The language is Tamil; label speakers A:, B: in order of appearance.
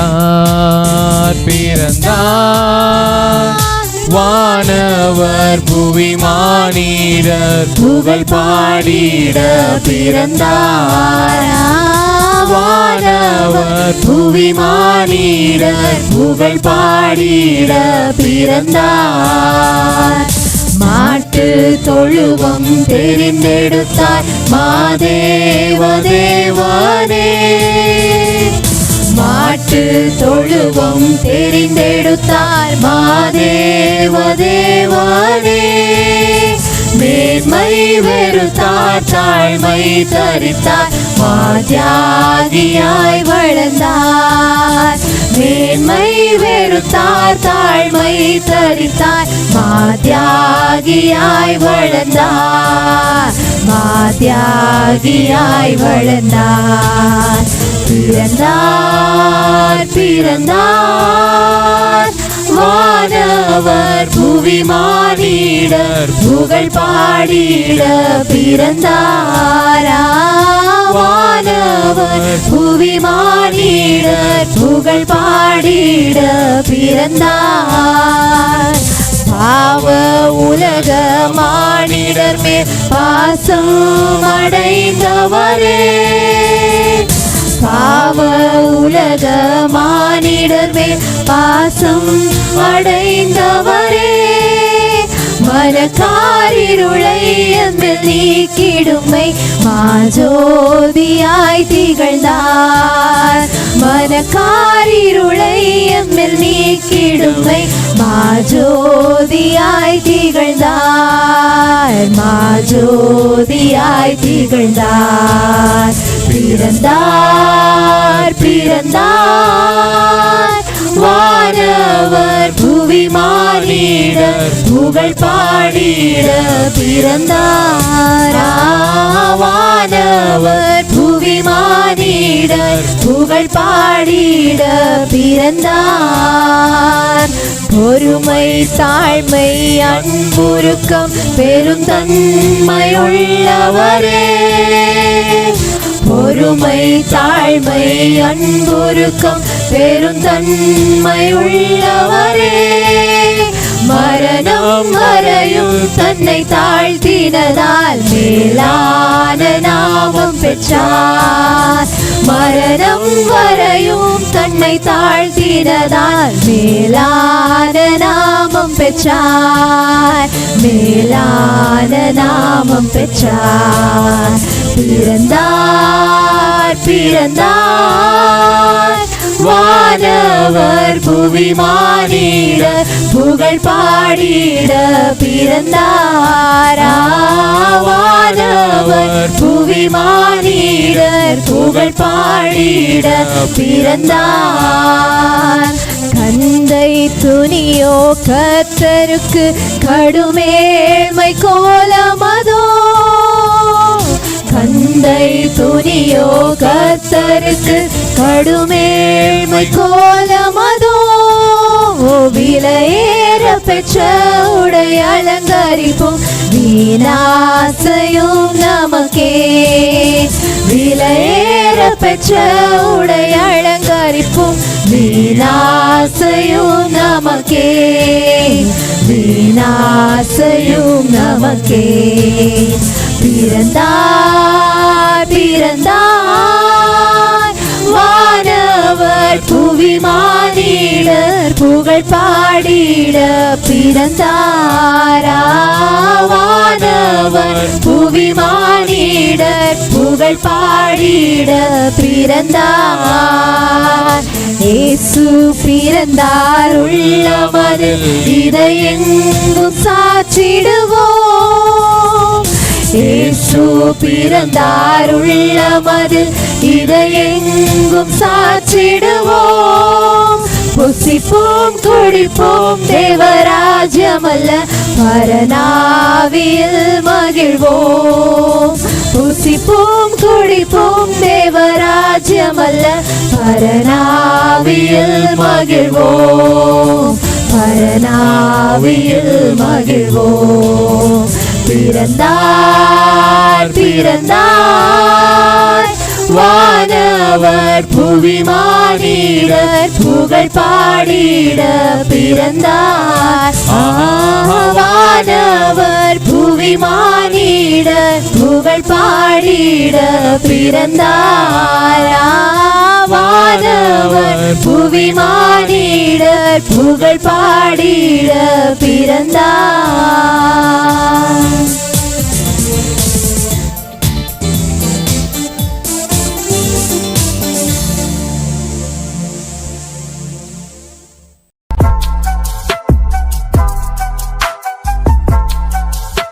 A: பிறந்தார் பிறந்தார். வானவர் புவி மானிடர் புகழ் பாடிட பிறந்தார். வானவர் புவி மானிடர் புகழ் பாடிட பிறந்தார். மாட்டு தொழுவம் தெரிந்தெடுத்தார் மாதேவ தேவனே. தொழுவம் தெரிந்தெடுத்தார் மாதேவ தேவானே. மேன்மை வெறுத்தார் தாழ்மை தரித்தார் மாத்தியாகியாய் வளர்ந்தார். மேன்மை வெறுத்தார் தாழ்மை தரித்தார் மாத்தியாகியாய் வளர்ந்தார் மாத்தியாகியாய் வளர்ந்தார். பிறந்தார் பிறந்தார். வானவர் புவி மானிடர் புகழ் பாடிட பிறந்தாரா? வானவர் புவி மானிடர் புகழ் பாடிட பிறந்தார். பாவ உலக மானிடர் மேல் பாசம் அடைந்தவரே. பாவ உலக மானிடர் மேல் பாசம் அடைந்தவரே மனக்காரிருளை அந்த நீக்கிடுமை மாஜோதியாய் திகழ்ந்தார். மனக்காரிருளை எம்மில் நீக்கிடுமை மாஜோதியாய் திகழ்ந்தார். மாஜோதியாய் திகழ்ந்தார். பிறந்தார் பிறந்தார். வானவர் புவி மாறிட புகழ் பாடிட பிறந்தாரா. வானவர் புவி மாறிட புகழ் பாடிட பிறந்தார். பொறுமை தாழ்மை அன்புருக்கம் பெருந்தன்மையுள்ளவரே. பொறுமை தாழ்மை அன்புருக்கம் பெரும் தன்மை உள்ளவரே. மரணம் வரையும் தன்னை தாழ்த்தினதால் மேலான நாமம் பெற்றார். மரணம் வரையும் தன்னை தாழ்த்தினதால் மேலான நாமம் பெற்றார். மேலான நாமம் பெற்றார். பிறந்தார் பிறந்தார். வானவர் புவி மானிட புகழ் பாடிட பிறந்தாரா. வானவர் புவி மானிடர் புகழ் பாடிட பிறந்தார். கந்தை துணியோ கத்தருக்கு கடுமேழ்மை கோலமா கந்தை துணியோ கத்தருக்கு கடுமேழ்மை கோலமதோ விலையேற பெற்ற உடை அலங்கரிப்போம் வீணாசையும் நமக்கே. விலையேற பெற்ற உடை அலங்கரிப்போம் வீணாசையும் நமக்கே. வீணாசையும் நமக்கே. பிறந்தார் பிறந்தார். வானவர் புவி மானிடர் புகழ் பாடிட பிறந்தாரா. வானவர் புவி மானிடர் புகழ் பாடிட பிறந்தார். இயேசு பிறந்தார் உள்ளமது. இதயங்கும் சாற்றிடுவோம். இயேசு பிறந்தார் உள்ளமது இதயெங்கும் சாற்றிடுவோம். புசிப்போம் துடிப்போம் தேவராஜ்யமல்ல. பரநாவியில் மகிழ்வோம். புசிப்போம் துடிப்போம் தேவராஜ்யமல்ல. பரநாவியில் மகிழ்வோம். பரநாவியில் மகிழ்வோம். பிறந்தார் பிறந்தார். வானவர் புவி மானிடர் புகழ் பாடிட பிறந்தார். ஆ, வானவர் புவி மானிடர் புகழ் பாடிட பிறந்தார். ஆ, வானவர் புவி மானிடர் புகழ் பாடிட பிறந்தார்.